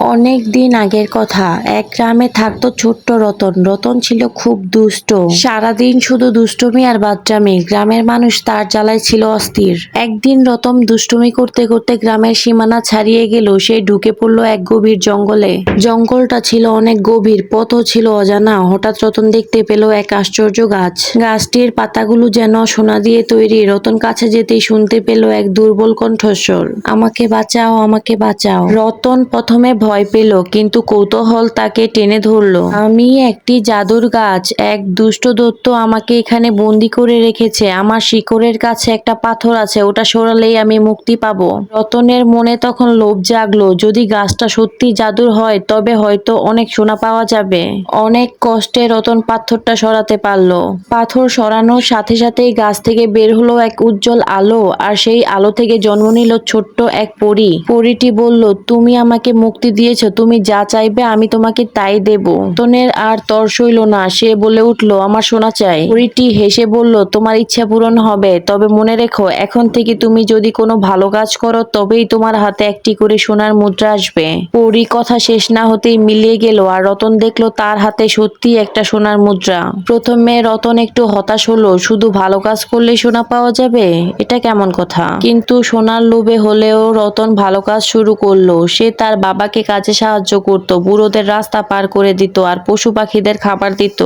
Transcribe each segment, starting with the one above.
অনেক দিন আগের কথা। এক গ্রামে থাকতো ছোট্ট রতন। রতন ছিল খুব দুষ্ট। সারাদিন শুধু দুষ্টুমি আর বাচ্চামি গ্রামের মানুষ তার জ্বালায় ছিল অস্থির। একদিন রতন দুষ্টুমি করতে করতে গ্রামের সীমানা ছাড়িয়ে গেল। সে ঢুকে পড়ল এক গভীর জঙ্গলে। জঙ্গলটা ছিল অনেক গভীর, পথও ছিল অজানা। হঠাৎ রতন দেখতে পেল এক আশ্চর্য গাছ। গাছটির পাতাগুলো যেন সোনা দিয়ে তৈরি। রতন কাছে যেতেই শুনতে পেল এক দুর্বল কণ্ঠস্বর। আমাকে বাঁচাও আমাকে বাঁচাও। রতন প্রথমে ভয় পেল, কিন্তু কৌতূহল তাকে টেনে ধরলো। আমি একটি জাদুর গাছ, এক দুষ্ট দত্ত আমাকে এখানে বন্দি করে রেখেছে। আমার শিকড়ের কাছে একটা পাথর আছে, ওটা সরালেই আমি মুক্তি পাব। রতনের মনে তখন লোভ জাগলো, যদি গাছটা সত্যি জাদুর হয়, তবে হয়তো অনেক সোনা পাওয়া যাবে। অনেক কষ্টে রতন পাথরটা সরাতে পারল। পাথর সরানোর সাথে সাথেই গাছ থেকে বের হলো এক উজ্জ্বল আলো, আর সেই আলো থেকে জন্ম নিল ছোট্ট এক পরী। পরীটি বলল, তুমি আমাকে মুক্তি দিয়েছ, তুমি যা চাইবে আমি তোমাকে তাই দেব। রতনের আর তর সইল না, সে বলে উঠল, আমার সোনা চাই। পরীটি হেসে বলল, তোমার ইচ্ছা পূরণ হবে, তবে মনে রেখো, এখন থেকে তুমি যদি কোনো ভালো কাজ করো, তবেই তোমার হাতে একটি করে সোনার মুদ্রা আসবে। পরী কথা শেষ না হতেই মিলিয়ে গেল, আর রতন দেখল তার হাতে সত্যি একটা সোনার মুদ্রা। প্রথমে রতন একটু হতাশ হলো, শুধু ভালো কাজ করলে সোনা পাওয়া যাবে? এটা কেমন কথা? কিন্তু সোনার লোভে হলেও রতন ভালো কাজ শুরু করল, সে তার বাবাকে কাজে সাহায্য করত, বুড়োদের রাস্তা পার করে দিত আর পশু পাখিদের খাবার দিত।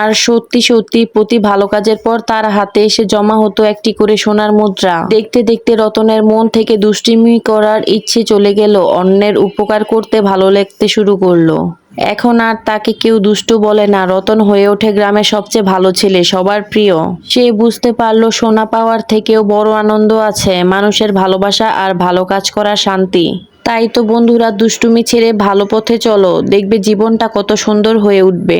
আর সত্যি সত্যি প্রতি ভালো কাজের পর তার হাতে এসে জমা হতো একটি করে সোনার মুদ্রা। দেখতে দেখতে রতনের মন থেকে দুষ্টিমি করার ইচ্ছে চলে গেল, অন্যের উপকার করতে ভালো লাগতে শুরু করল। এখন আর তাকে কেউ দুষ্টু বলে না, রতন হয়ে ওঠে গ্রামের সবচেয়ে ভালো ছেলে, সবার প্রিয়। সে বুঝতে পারল সোনা পাওয়ার থেকেও বড় আনন্দ আছে, মানুষের ভালোবাসা আর ভালো কাজ করার শান্তি। তাই তো বন্ধুরা দুষ্টুমি ছেড়ে ভালো পথে চলো। দেখবে জীবনটা কত সুন্দর হয়ে উঠবে।